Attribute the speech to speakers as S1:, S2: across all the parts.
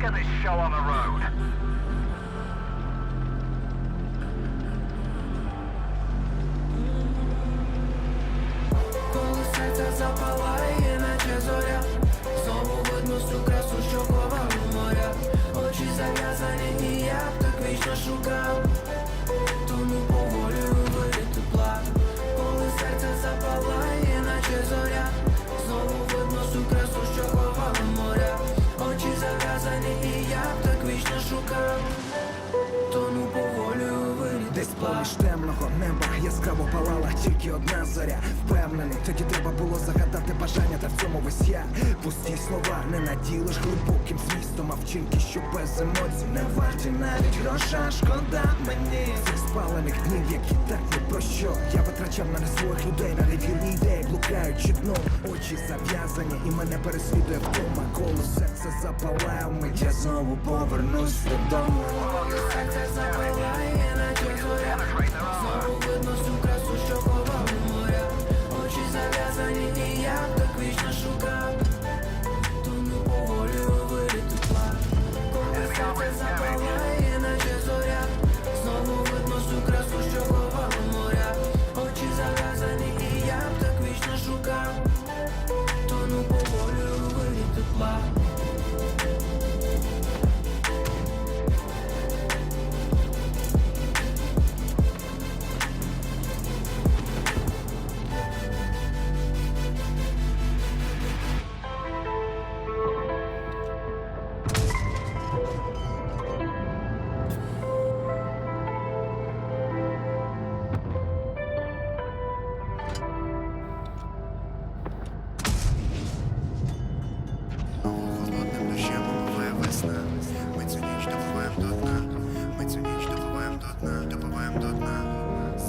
S1: get this show on the road.
S2: Коли серце запалає, наче зоря Знову видно всю красу, що у моря. Очі зав'язані, і я так вічно шукав. Тону поволі у вирі тепла. Коли серце запалає, наче зоря
S3: поміж темного неба яскраво палала тільки одна зоря. Впевнений, тоді треба було загадати бажання, та в цьому весь я. Пусті слова не наділиш глибоким змістом, а вчинки, що без емоцій. Не варті навіть гроша, шкода мені. Цих спалених днів, які так не про що. Я витрачав на несвоїх людей, на невірні ідеї, блукаючи дно. Очі зав'язані і мене переслідує вдома Коло серце запалає вмить, я знову повернусь додому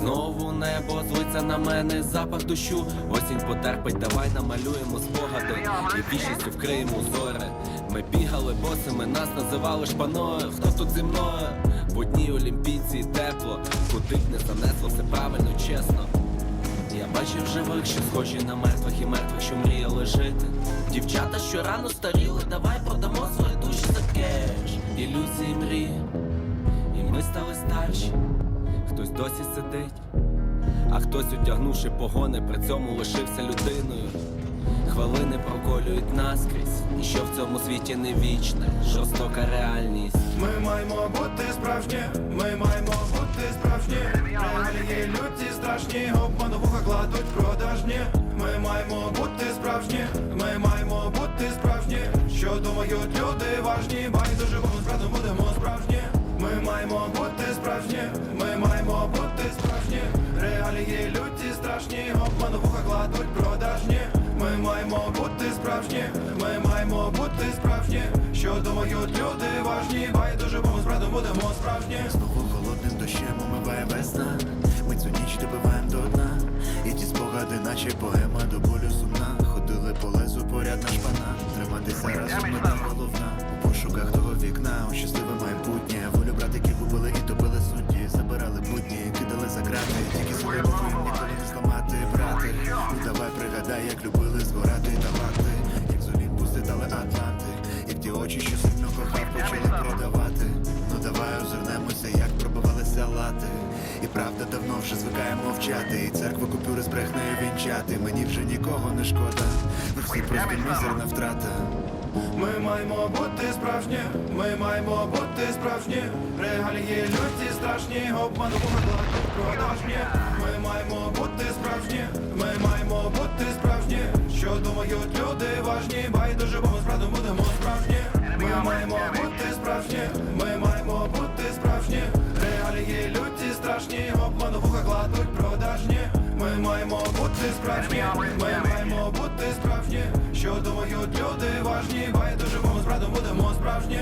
S2: Знову
S4: небо звиться на мене, запах дощу. Осінь потерпить, давай намалюємо спогади. І вічністю вкриємо зори. Ми бігали босими, нас називали шпаною. Хто тут зі мною? В одній олімпійці тепло. Куди б не занесло, все правильно, чесно. Я бачив живих, що схожі на мертвих і мертвих, що мріяли жити. Дівчата, що рано старіли, давай продамо свої душі за кеш. Ілюзії мрії, і ми стали старші. Хтось досі сидить, а хтось, одягнувши погони, при цьому лишився людиною. Хвилини проколюють наскрізь, ніщо в цьому світі не вічне, жорстока реальність.
S5: Ми маємо бути справжні, ми маємо бути справжні. Реалії люті страшні, обману вуха кладуть продажні. Ми маємо бути справжні, ми маємо бути справжні. Що думають люди важні, байдуже бо справжні. Що думають люди важні, байдуже бо ми справді будемо справжні.
S6: Знову холодним дощем умиває весна. Ми цю ніч добиваємо до дна. І ті спогади, наче поема до болю сумна. Ходили по лезу поряд на шпана. Триматися разом мета головна. У пошуках того вікна, у щасливе вже звикає мовчати. І церкву купюри з брехнею вінчати. Мені вже нікого не шкода. Всі просто мізерна втрата.
S5: Ми маємо бути справжні, ми маємо бути справжні. Реалії люті страшні, обману покладуть продажні. Ми маємо бути справжні, ми маємо бути справжні. Що думають люди важні, байдуже, ми справді будемо справжні.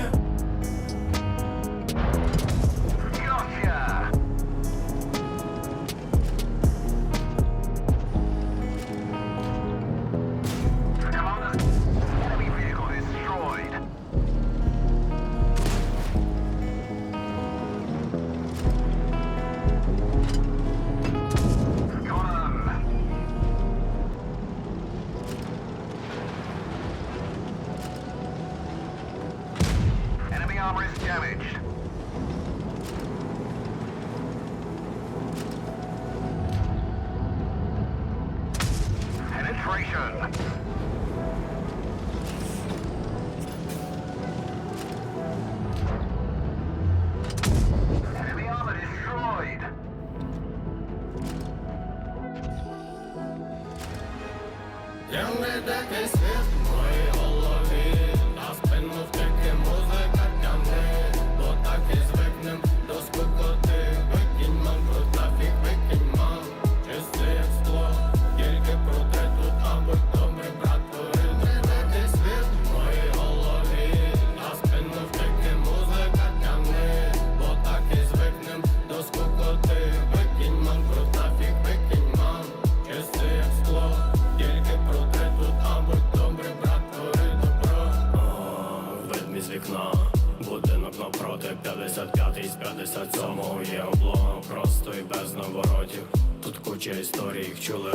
S7: Penetration. Young red, black. 57-го є облога, просто і без наворотів. Тут куча історій їх чули.